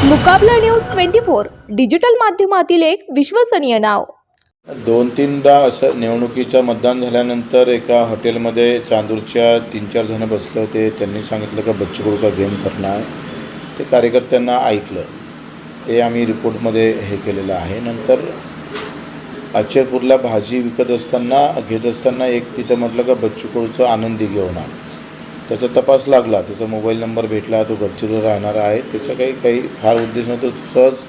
Mukabla news twenty four digital माध्यमातील एक विश्वसनीय नाव. दोन तीनदा असं निवडणुकीचं मतदान झाल्यानंतर एका हॉटेलमध्ये चांदूरच्या तीन चार जणं बसले होते. त्यांनी सांगितलं का बच्चू का गेम करणार ते कार्यकर्त्यांना ऐकलं. ते आम्ही रिपोर्टमध्ये हे केलेलं आहे. नंतर अचरपूरला भाजी विकत असताना घेत असताना एक तिथं म्हटलं का बच्चू कडूचं आनंदी घेऊन आ त्याचा तपास लागला. त्याचा मोबाईल नंबर भेटला तो गडचिरोली राहणारा आहे. त्याचा काही काही फार उद्देश नव्हतं सहज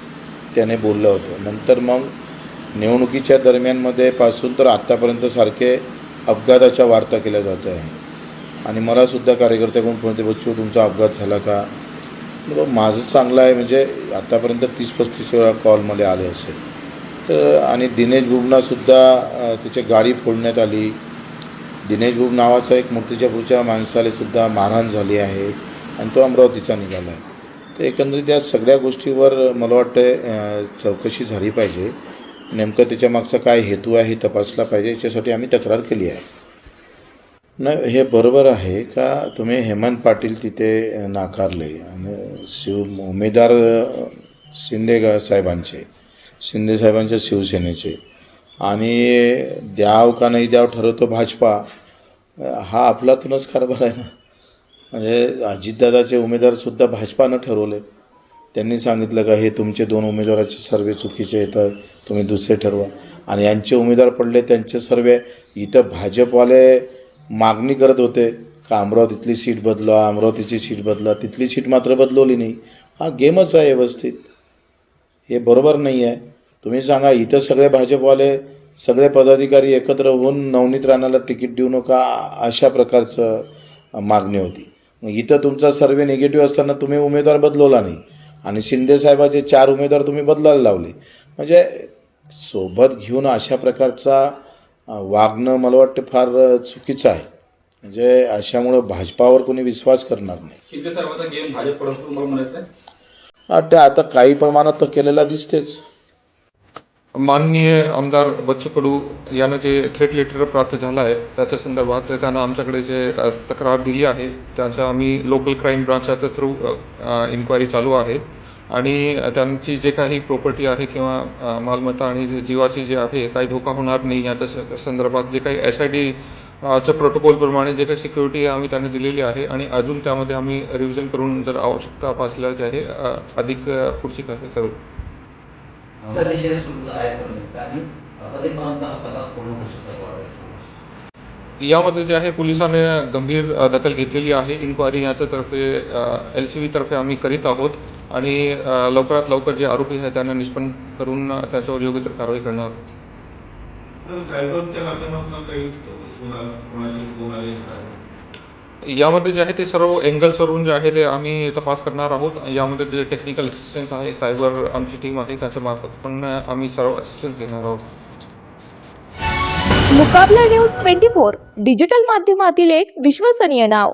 त्याने बोललं होतं. नंतर मग निवडणुकीच्या दरम्यानमध्ये पासून तर आत्तापर्यंत सारखे अपघाताच्या वार्ता केल्या जात आहे. आणि मलासुद्धा कार्यकर्त्याकडून फोन ते बच्चू तुमचा अपघात झाला का? माझं चांगलं आहे म्हणजे आत्तापर्यंत तीस पस्तीस वेळा कॉलमध्ये आले असेल. तर आणि दिनेश बुबनासुद्धा त्याची गाडी फोडण्यात आली. दिनेश बुब नावाचा एक मूर्तिजापूरच्या माणसाला सुद्धा मारहाण झाली आहे आणि तो अमरावतीचा निघाला आहे. तर एकंदरीत या सगळ्या गोष्टीवर मला वाटतं चौकशी झाली पाहिजे. नेमकं त्याच्या मागचा काय हेतू आहे हे तपासला पाहिजे. याच्यासाठी आम्ही तक्रार केली आहे. नाही हे बरोबर आहे का तुम्ही हेमंत पाटील तिथे नाकारले आणि शिव उमेदवार शिंदे ग- साहेबांचे शिंदे साहेबांच्या शिवसेनेचे आणि द्याव का नाही द्याव ठरवतो भाजपा. हा आपलातूनच कारभार आहे ना. म्हणजे अजितदादाचे उमेदवारसुद्धा भाजपानं ठरवले. त्यांनी सांगितलं का हे तुमचे दोन उमेदवाराचे सर्वे चुकीचे येतात तुम्ही दुसरे ठरवा. आणि यांचे उमेदवार पडले त्यांचे सर्वे इथं भाजपवाले मागणी करत होते का अमरावतीतली सीट बदला अमरावतीची सीट बदला तिथली सीट मात्र बदलवली नाही. हा गेमच आहे व्यवस्थित. हे बरोबर नाही आहे तुम्ही सांगा इथं सगळे भाजपवाले सगळे पदाधिकारी एकत्र होऊन नवनीत राणाला तिकीट देऊ नका अशा प्रकारचं मागणी होती. मग इथं तुमचा सर्वे निगेटिव्ह असताना तुम्ही उमेदवार बदलवला नाही. आणि शिंदे साहेबाचे चार उमेदवार तुम्ही बदलायला लावले. म्हणजे सोबत घेऊन अशा प्रकारचा वागणं मला वाटतं फार चुकीचं आहे. म्हणजे अशामुळं भाजपावर कोणी विश्वास करणार नाही. शिंदे साहेबांचा गेम भाजपकडून असं तुम्हाला म्हणायचं आहे आणि ते आता काही प्रमाणात तर केलेला दिसतेच. माननीय आमदार बच्चू कडू यांना जे थेट लेटर प्राप्त झालं आहे त्याच्या संदर्भात त्यांना आमच्याकडे जे तक्रार दिली आहे त्याचा आम्ही लोकल क्राईम ब्रांचच्या थ्रू इन्क्वायरी चालू आहे. आणि त्यांची जे काही प्रॉपर्टी आहे किंवा मालमत्ता आणि जीवाची जे आहे काही धोका होणार नाही याच्या संदर्भात जे काही एस आय डी च्या प्रोटोकॉलप्रमाणे जे काही सिक्युरिटी आम्ही त्यांना दिलेली आहे आणि अजून त्यामध्ये आम्ही रिव्हिजन करून जर आवश्यकता भासल्यास जे आहे अधिक पुढची कारवाई करू. यामध्ये जे आहे पोलिसांनी गंभीर दखल घेतलेली आहे. इन्क्वायरी याच्यातर्फे एल सी तर्फे आम्ही करीत आहोत. आणि लवकरात लवकर जे आरोपी आहेत त्यांना निष्पन्न करून त्याच्यावर योग्य तर कारवाई करणार आहोत? यामध्ये जे आहे ते सर्व अँगल्सवरून जे आहे ते आम्ही तपास करणार आहोत. यामध्ये जे टेक्निकल असिस्टन्स आहे सायबर आमची टीम आहे त्याच्या मार्फत पण आम्ही सर्व असिस्टन्स देणार आहोत. Mukabla news twenty four digital माध्यमातील एक विश्वसनीय नाव.